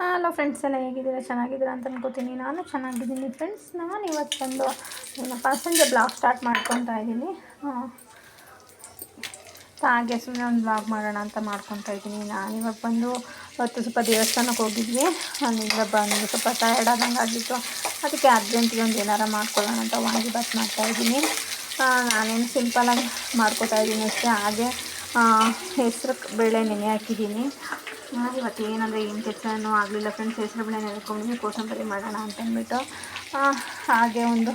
Hello friends ಎಲ್ಲ ಹೇಗಿದ್ದೀರಾ? ಚೆನ್ನಾಗಿದ್ದೀರಾ ಅಂತ ಅನ್ಕೋತೀನಿ. ನಾನು ಚೆನ್ನಾಗಿದ್ದೀನಿ. ಫ್ರೆಂಡ್ಸ್ ನಾನು ಇವತ್ತು ಬಂದು ಏನಪ್ಪ ಸಂಜೆ ಬ್ಲಾಗ್ ಸ್ಟಾರ್ಟ್ ಮಾಡ್ಕೊತಾ ಇದ್ದೀನಿ. ಹಾಗೆ ಸುಮ್ಮನೆ ಒಂದು ಬ್ಲಾಗ್ ಮಾಡೋಣ ಅಂತ ಮಾಡ್ಕೊತಾ ಇದ್ದೀನಿ. ನಾನು ಇವಾಗ ಬಂದು ಇವತ್ತು ಸ್ವಲ್ಪ ದೇವಸ್ಥಾನಕ್ಕೆ ಹೋಗಿದ್ವಿ. ಅಲ್ಲಿಂದ ಬಂದು ಸ್ವಲ್ಪ ಟಯರ್ಡ್ ಆದಂಗೆ ಆಗಿತ್ತು. ಅದಕ್ಕೆ ಅರ್ಜೆಂಟಿಗೆ ಒಂದು ಏನಾರ ಮಾಡ್ಕೊಳ್ಳೋಣ ಅಂತ ವಾಂಗಿಬಾತ್ ಮಾಡ್ತಾಯಿದ್ದೀನಿ ನಾನೇನು ಸಿಂಪಲಾಗಿ ಮಾಡ್ಕೊತಾ ಇದ್ದೀನಿ ಅಷ್ಟೇ. ಹಾಗೆ ಹೆಸರು, ಬೇಳೆ ನೆನೆ ಹಾಕಿದ್ದೀನಿ. ಇವತ್ತು ಏನಂದರೆ ಏನು ಕೆಲಸನೂ ಆಗಲಿಲ್ಲ ಫ್ರೆಂಡ್ಸ್ ಹೆಸರು ಬೇಳೆ ನೆನೆಕೊಂಡು ಕೋಸಂಬರಿ ಮಾಡೋಣ ಅಂತಂದ್ಬಿಟ್ಟು ಹಾಗೆ ಒಂದು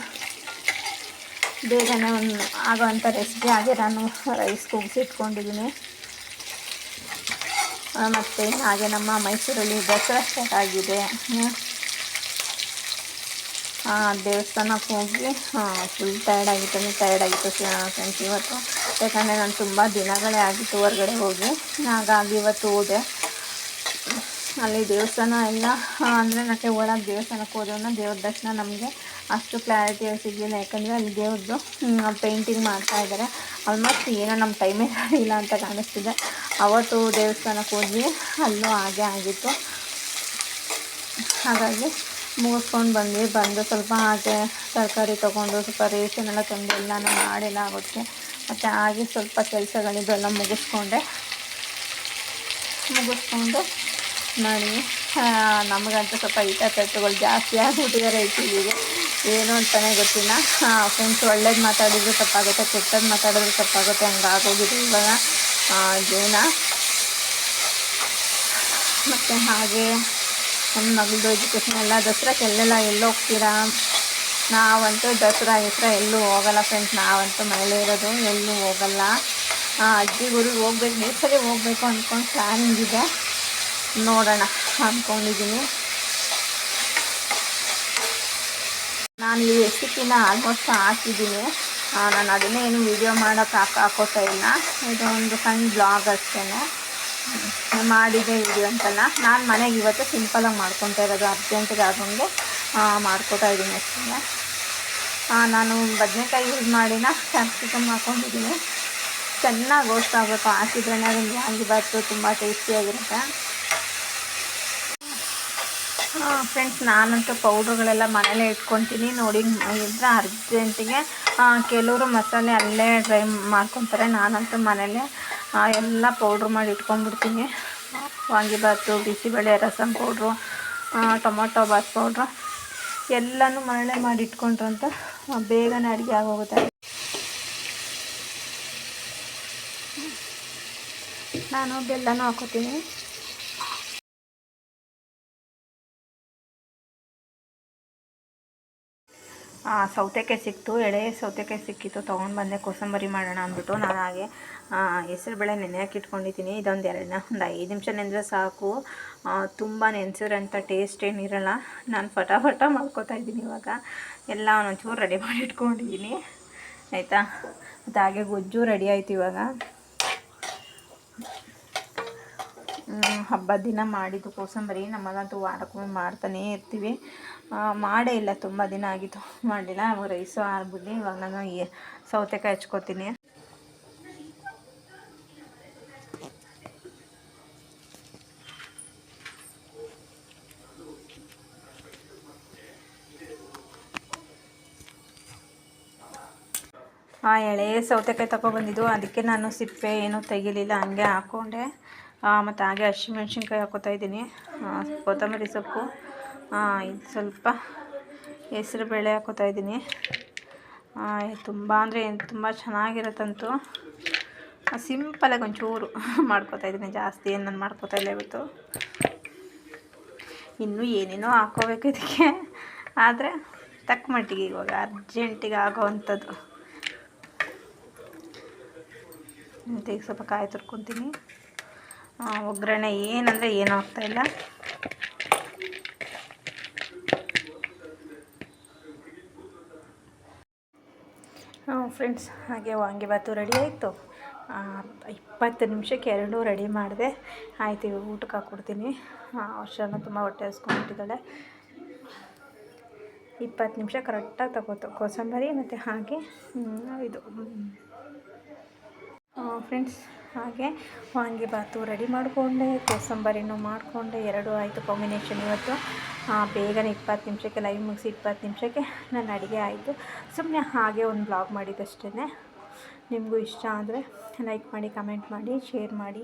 ಬೇಗನೆ ಒಂದು ಆಗೋವಂಥ ರೆಸಿಪಿ ಹಾಗೆ ನಾನು ರೈಸ್ ಕೂಗ್ಸಿಟ್ಕೊಂಡಿದ್ದೀನಿ ಮತ್ತು ಹಾಗೆ ನಮ್ಮ ಮೈಸೂರಲ್ಲಿ ದಸರಾ ಸ್ಟಾರ್ಟ್ ಆಗಿದೆ. ದೇವಸ್ಥಾನಕ್ಕೆ ಹೋಗಿ ಫುಲ್ ಟಯರ್ಡ್ ಆಗಿತ್ತು ಟಯರ್ಡ್ ಆಗಿತ್ತು ಫ್ರೆಂಡ್ಸ್ ಇವತ್ತು. ಯಾಕಂದರೆ ನಾನು ತುಂಬ ದಿನಗಳೇ ಆಗಿತ್ತು ಹೊರಗಡೆ ಹೋಗಿ. ಹಾಗಾಗಿ ಇವತ್ತು ಹೋದೆ. ಅಲ್ಲಿ ದೇವಸ್ಥಾನ ಎಲ್ಲ ಅಂದರೆ ನನಗೆ ಒಳಗೆ ದೇವಸ್ಥಾನಕ್ಕೆ ಹೋದ್ರೂ ದೇವ್ರ ದರ್ಶನ ನಮಗೆ ಅಷ್ಟು ಕ್ಲಾರಿಟಿ ಸಿಗಲಿಲ್ಲ. ಯಾಕಂದರೆ ಅಲ್ಲಿ ದೇವ್ರದ್ದು ಪೇಂಟಿಂಗ್ ಮಾಡ್ತಾ ಇದ್ದಾರೆ ಆಲ್ಮೋಸ್ಟ್ ಏನೋ ನಮ್ಮ ಟೈಮೇ ಇಲ್ಲ ಅಂತ ಕಾಣಿಸ್ತಿದೆ. ಅವತ್ತು ದೇವಸ್ಥಾನಕ್ಕೆ ಹೋದ್ವಿ, ಅಲ್ಲೂ ಹಾಗೆ ಆಗಿತ್ತು. ಹಾಗಾಗಿ ಮುಗಿಸ್ಕೊಂಡು ಬಂದ್ವಿ. ಬಂದು ಸ್ವಲ್ಪ ಹಾಗೆ ತರಕಾರಿ ತೊಗೊಂಡು, ಸ್ವಲ್ಪ ರೇಷನ್ ಎಲ್ಲ ತಂದು ಎಲ್ಲನೂ ಮಾಡಿಲ್ಲ ಆಗುತ್ತೆ ಮತ್ತು ಹಾಗೆ ಸ್ವಲ್ಪ ಕೆಲಸಗಳಿದ್ದೆಲ್ಲ ಮುಗಿಸ್ಕೊಂಡೆ. ಮುಗಿಸ್ಕೊಂಡು ಮಾಡಿ ನಮಗಂತೂ ಸ್ವಲ್ಪ ಈಟ ತಟ್ಟುಗಳು ಜಾಸ್ತಿ ಆಗಿಬಿಟ್ಟಿದ್ದಾರೆ ಇಟ್ಟಿಗೆ ಏನು ಅಂತಲೇ ಗೊತ್ತಿಲ್ಲ. ಫ್ರೆಂಡ್ಸ್ ಒಳ್ಳೇದು ಮಾತಾಡಿದ್ರು ತಪ್ಪಾಗುತ್ತೆ ಕೆಟ್ಟದ್ದು ಮಾತಾಡಿದ್ರು ತಪ್ಪಾಗುತ್ತೆ ಹಂಗೆ ಆಗೋಗಿದೆ ಇವಾಗ ಜೀವನ. ಮತ್ತು ಹಾಗೆ ನಮ್ಮ ಮಗಳದು ಎಜುಕೇಷನ್ ಎಲ್ಲ, ದಸರಾಕ್ಕೆ ಎಲ್ಲೋ ಹೋಗ್ತೀರಾ? ನಾವಂತೂ ದಸರಾ ಹೆಸರ ಎಲ್ಲೂ ಹೋಗಲ್ಲ ಫ್ರೆಂಡ್ಸ್ ನಾವಂತೂ ಮನೇಲೇ ಇರೋದು, ಎಲ್ಲೂ ಹೋಗಲ್ಲ. ಅಜ್ಜಿ ಗುರು ಹೋಗ್ಬೇಕು ಸರಿ ಹೋಗ್ಬೇಕು ಅಂದ್ಕೊಂಡು ಪ್ಲ್ಯಾನಿಂಗ್ ಇದೆ. ನೋಡೋಣ ಅಂದ್ಕೊಂಡಿದ್ದೀನಿ ನಾನು ಈ ರೆಸಿಪಿನ ಆಲ್ಮೋಸ್ಟ್ ಹಾಕಿದ್ದೀನಿ. ನಾನು ಅದನ್ನೇ ಏನು ವೀಡಿಯೋ ಮಾಡೋಕ್ಕೆ ಹಾಕಿ, ಹಾಕೋತಾ ಇಲ್ಲ. ಇದು ಒಂದು ಸಣ್ಣ ಬ್ಲಾಗ್ ಅಷ್ಟೇ ಮಾಡಿದೆ ವಿಡಿಯೋ ಅಂತಲ್ಲ ನಾನು ಮನೆಗೆ ಇವತ್ತು ಸಿಂಪಲಾಗಿ ಮಾಡ್ಕೊತಾ ಇರೋದು ಅರ್ಜೆಂಟಿಗೆ ಆಗೊಂಡು ಮಾಡ್ಕೋತಾ ಇದ್ದೀನಿ ಅಷ್ಟೇ ನಾನು ಬದನೆಕಾಯಿ ಯೂಸ್ ಮಾಡಿನ ಕ್ಯಾಪ್ಸಿಕಮ್ ಹಾಕ್ಕೊಂಡಿದ್ದೀನಿ ಚೆನ್ನಾಗಿ ರೋಸ್ಟ್ ಆಗಬೇಕು ಹಾಕಿದ್ರೇ ಅದನ್ನು ವಾಂಗಿಬಾತು ತುಂಬ ಟೇಸ್ಟಿಯಾಗಿರುತ್ತೆ ಫ್ರೆಂಡ್ಸ್ ನಾನಂತೂ ಪೌಡ್ರುಗಳೆಲ್ಲ ಮನೇಲೇ ಇಟ್ಕೊತೀನಿ. ನೋಡಿ, ಇದ್ರೆ ಅರ್ಜೆಂಟಿಗೆ ಕೆಲವರು ಮಸಾಲೆ ಅಲ್ಲೇ ಡ್ರೈ ಮಾಡ್ಕೊತಾರೆ. ನಾನಂತೂ ಮನೇಲೇ ಎಲ್ಲ ಪೌಡ್ರ್ ಮಾಡಿ ಇಟ್ಕೊಂಡ್ಬಿಡ್ತೀನಿ. Vangibath bisibele rasam powder tomato bath powder ಎಲ್ಲನೂ ಮನೇಲೆ ಮಾಡಿ ಇಟ್ಕೊಂಡ್ರಂತ, ಬೇಗನೆ ಅಡುಗೆ ಆಗೋಗುತ್ತೆ. ನಾನು ಬೆಲ್ಲನೂ ಹಾಕೋತೀನಿ. ಸೌತೆಕಾಯಿ ಸಿಕ್ತು, ಎಳೆ ಸೌತೆಕಾಯಿ ಸಿಕ್ಕಿತ್ತು, ತೊಗೊಂಡು ಬಂದೆ, ಕೋಸಂಬರಿ ಮಾಡೋಣ ಅಂದ್ಬಿಟ್ಟು ನಾನು ಹಾಗೆ ಹೆಸ್ರು ಬೇಳೆ ನೆನೆ ಹಾಕಿ ಇಟ್ಕೊಂಡಿದ್ದೀನಿ. ಇದೊಂದು ಎರಡನ್ನ ಒಂದು ಐದು ನಿಮಿಷ ನೆನೆದ್ರೆ ಸಾಕು. ತುಂಬ ನೆನೆಸಿರೋಂಥ ಟೇಸ್ಟ್ ಏನಿರಲ್ಲ. ನಾನು ಫಟಾಫಟ ಮಾಡ್ಕೋತಾ ಇದ್ದೀನಿ ಇವಾಗ. ಎಲ್ಲ ಒಂಚೂರು ರೆಡಿ ಮಾಡಿ ಇಟ್ಕೊಂಡಿದ್ದೀನಿ. ಆಯಿತಾ? ಮತ್ತು ಹಾಗೆ ಗೊಜ್ಜು ರೆಡಿ ಆಯ್ತು ಇವಾಗ. ಹಬ್ಬದ ದಿನ ಮಾಡಿದ್ದು ಕೋಸಂಬರಿ. ನಮ್ಮಲ್ಲಂತೂ ವಾರಕ್ಕೊಮ್ಮೆ ಮಾಡ್ತಾನೇ ಇರ್ತೀವಿ. ಮಾಡೇ ಇಲ್ಲ, ತುಂಬ ದಿನ ಆಗಿತ್ತು. ಮಾಡಿಲ್ಲ ಅವಾಗ ರೈಸು ಆರ್ಬಿಟ್ಟು ಇವಾಗ ನಾನು ಸೌತೆಕಾಯಿ ಹಚ್ಕೋತೀನಿ. ಆ ಎಳೆ ಸೌತೆಕಾಯಿ ತಗೊಬಂದಿದ್ದು ಅದಕ್ಕೆ ನಾನು ಸಿಪ್ಪೆ ಏನೂ ತೆಗಿಲಿಲ್ಲ, ಹಂಗೆ ಹಾಕ್ಕೊಂಡೆ ಮತ್ತು ಹಾಗೆ ಹಸಿಮೆಣ್ಸಿನ್ಕಾಯಿ ಹಾಕೋತಾ ಇದ್ದೀನಿ. ಕೊತ್ತಂಬರಿ ಸೊಪ್ಪು. ಇದು ಸ್ವಲ್ಪ ಹೆಸರು ಬೇಳೆ ಹಾಕೋತಾ ಇದ್ದೀನಿ. ತುಂಬ ಅಂದರೆ ತುಂಬ ಚೆನ್ನಾಗಿರತ್ತಂತೂ. ಸಿಂಪಲಾಗಿ ಒಂಚೂರು ಮಾಡ್ಕೋತಾ ಇದ್ದೀನಿ. ಜಾಸ್ತಿ ಏನು ನಾನು ಮಾಡ್ಕೋತಾ ಇಲ್ಲ ಇವತ್ತು. ಇನ್ನೂ ಏನೇನೋ ಹಾಕೋಬೇಕು ಇದಕ್ಕೆ. ಆದರೆ ತಕ್ಕ ಮಟ್ಟಿಗೆ ಇವಾಗ ಅರ್ಜೆಂಟಿಗೆ ಆಗೋ ಅಂಥದ್ದು ಈಗ ಸ್ವಲ್ಪ ಕಾಯಿ ತುರ್ಕೊತೀನಿ. ಒಗ್ಗರಣೆ ಏನಂದರೆ ಏನೂ ಆಗ್ತಾಯಿಲ್ಲ ಫ್ರೆಂಡ್ಸ್ ಹಾಗೆ ವಾಂಗಿಬಾತು ರೆಡಿ ಆಯಿತು. ಇಪ್ಪತ್ತು ನಿಮಿಷಕ್ಕೆ ಎರಡೂ ರೆಡಿ ಮಾಡಿದೆ. ಆಯ್ತು, ಇವಾಗ ಊಟಕ್ಕೆ ಹಾಕ್ಕೊಡ್ತೀನಿ. ವರ್ಷನ ತುಂಬ ಹೊಟ್ಟೆ ಹಸ್ಕೊಂಡ್ಬಿಟ್ಟಿದ್ದಾಳೆ. ಇಪ್ಪತ್ತು ನಿಮಿಷ ಕರೆಕ್ಟಾಗಿ ತಗೋತು, ಕೋಸಂಬರಿ ಮತ್ತು ಹಾಗೆ ಇದು. ಫ್ರೆಂಡ್ಸ್ ಹಾಗೆ ವಾಂಗಿಬಾತು ರೆಡಿ ಮಾಡಿಕೊಂಡೆ, ಕೋಸಂಬರಿನೂ ಮಾಡಿಕೊಂಡೆ. ಎರಡು ಆಯಿತು ಕಾಂಬಿನೇಷನ್ ಇವತ್ತು. ಬೇಗನೆ ಇಪ್ಪತ್ತು ನಿಮಿಷಕ್ಕೆ ಲೈವ್ ಮುಗಿಸಿ ಇಪ್ಪತ್ತು ನಿಮಿಷಕ್ಕೆ ನನ್ನ ಅಡುಗೆ ಆಯಿತು. ಸುಮ್ಮನೆ ಹಾಗೆ ಒಂದು ಬ್ಲಾಗ್ ಮಾಡಿದ್ದಷ್ಟೇ ನಿಮಗೂ ಇಷ್ಟ ಆದರೆ ಲೈಕ್ ಮಾಡಿ ಕಮೆಂಟ್ ಮಾಡಿ ಶೇರ್ ಮಾಡಿ.